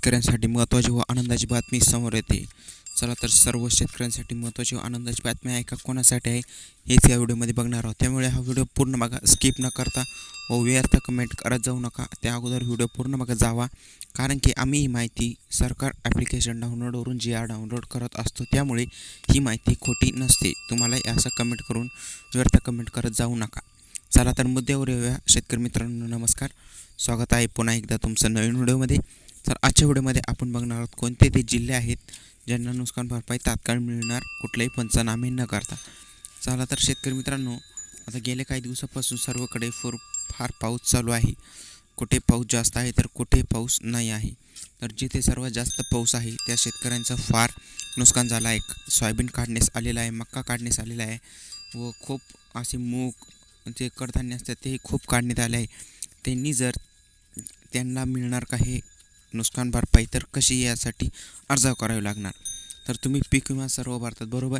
शेतकऱ्यांसाठी महत्त्वाची व आनंदाची बातमी समोर येते. चला तर सर्व शेतकऱ्यांसाठी महत्त्वाची व आनंदाची बातमी आहे का? कोणासाठी आहे? हेच या व्हिडिओमध्ये बघणार आहोत. त्यामुळे हा व्हिडिओ पूर्ण बघा. स्किप न करता व व्यर्थ कमेंट करत जाऊ नका. त्या अगोदर व्हिडिओ पूर्ण बघा जावा. कारण की आम्ही ही माहिती सरकार ॲप्लिकेशन डाउनलोडवरून जी आर डाउनलोड करत असतो त्यामुळे ही माहिती खोटी नसते. तुम्हाला असं कमेंट करून व्यर्थ कमेंट करत जाऊ नका. चला तर मुद्द्यावर येऊया. शेतकरी मित्रांनो नमस्कार. स्वागत आहे पुन्हा एकदा तुमचं नवीन व्हिडिओमध्ये. तर आजच्या व्हिडिओमध्ये आपण बघणार आहोत कोणते ते जिल्हे आहेत ज्यांना नुकसान भरपाई तात्काळ मिळणार कुठलाही पंचनामे न करता. चला तर शेतकरी मित्रांनो आता गेल्या काही दिवसापासून सर्वकडे फोर फार पाऊस चालू आहे. कुठे पाऊस जास्त आहे तर कुठे पाऊस नाही आहे. तर जिथे सर्वात जास्त पाऊस आहे त्या शेतकऱ्यांचं फार नुकसान झालं आहे. सोयाबीन काढण्यास आलेलं आहे मक्का काढण्यास आलेला आहे व खूप असे मूग जे कडधान्य असतात ते खूप काढण्यात आले आहे. त्यांनी जर त्यांना मिळणार का हे नुकसान भरपाई तर कशी यासाठी अर्ज करावी लागणार? तर तुम्ही पीक विमा सर्व भरतात बरोबर?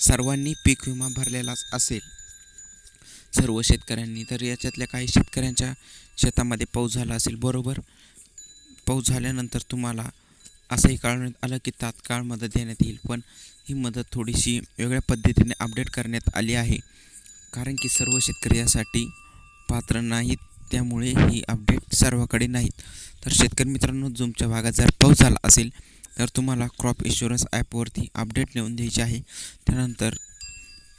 सर्वांनी पीक विमा भरलेलाच असेल. सर्व शेतकऱ्यांनी तर याच्यातल्या काही शेतकऱ्यांच्या शेतामध्ये पाऊस झाला असेल बरोबर? पाऊस झाल्यानंतर तुम्हाला असंही कळवण्यात आलं की तात्काळ मदत देण्यात येईल पण ही मदत थोडीशी वेगळ्या पद्धतीने अपडेट करण्यात आली आहे. कारण की सर्व शेतकरी यासाठी पात्र नाहीत त्यामुळे ही अपडेट सर्वाकडे नाहीत. तर शेतकरी मित्रांनो तुमच्या भागात जर पाऊस झाला असेल तर तुम्हाला क्रॉप इन्शुरन्स ॲपवरती अपडेट नेऊन द्यायची आहे. त्यानंतर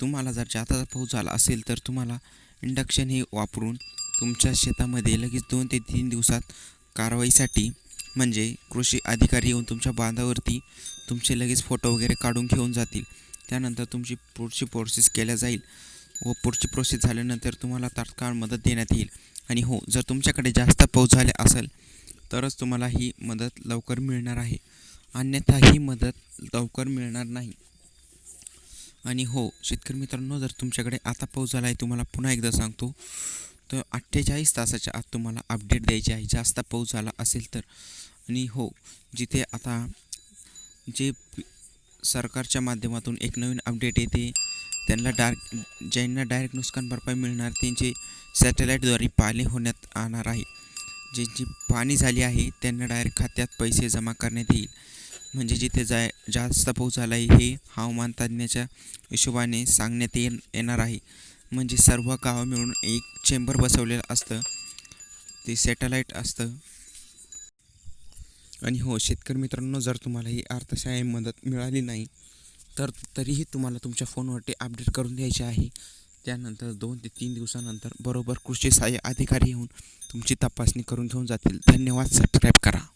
तुम्हाला जर जास्त पाऊस झाला असेल तर तुम्हाला इंडक्शन हे वापरून तुमच्या शेतामध्ये लगेच दोन ते तीन दिवसात कारवाईसाठी म्हणजे कृषी अधिकारी येऊन तुमच्या बांधावरती तुमचे लगेच फोटो वगैरे काढून घेऊन जातील. त्यानंतर तुमची पुढची प्रोसेस केल्या जाईल व पुढची प्रोसेस झाल्यानंतर तुम्हाला तात्काळ मदत देण्यात येईल. आणि हो जर तुमच्याकडे जास्त पाऊस झाले असेल तरच तुम्हाला ही मदत लवकर मिळणार आहे. अन्यथा ही मदत लवकर मिळणार नाही. आणि हो शेतकरी मित्रांनो जर तुमच्याकडे आता पाऊस झाला आहे तुम्हाला पुन्हा एकदा सांगतो तर अठ्ठेचाळीस तासाच्या आत तुम्हाला अपडेट द्यायची आहे. जास्त पाऊस झाला असेल तर. आणि हो जिथे आता जे सरकारच्या माध्यमातून एक नवीन अपडेट येते त्यांना डायरेक्ट ज्यांना डायरेक्ट नुकसान भरपाई मिळणार त्यांचे सॅटेलाईटद्वारे पाणी होण्यात आणणार आहे. जे जी पाणी झाली आहे त्यांना डायरेक्ट खात्यात पैसे जमा करण्यात येईल. म्हणजे जिथे जाय जास्त पाऊस झाला आहे हे हवामान तज्ज्ञाच्या हिशोबाने सांगण्यात ये येणार आहे. म्हणजे सर्व गावं मिळून एक चेंबर बसवलेलं असतं. ते सॅटेलाईट असतं. आणि हो शेतकरी मित्रांनो जर तुम्हाला ही अर्थशाही मदत मिळाली नाही तर तरीही तुम्हाला तुमच्या फोनवरती अपडेट करून द्यायचे आहे. त्यानंतर दोन ते तीन दिवसानंतर बरोबर कृषी सहाय्य अधिकारी येऊन तुमची तपासणी करून घेऊन जातील. धन्यवाद. सबस्क्राईब करा.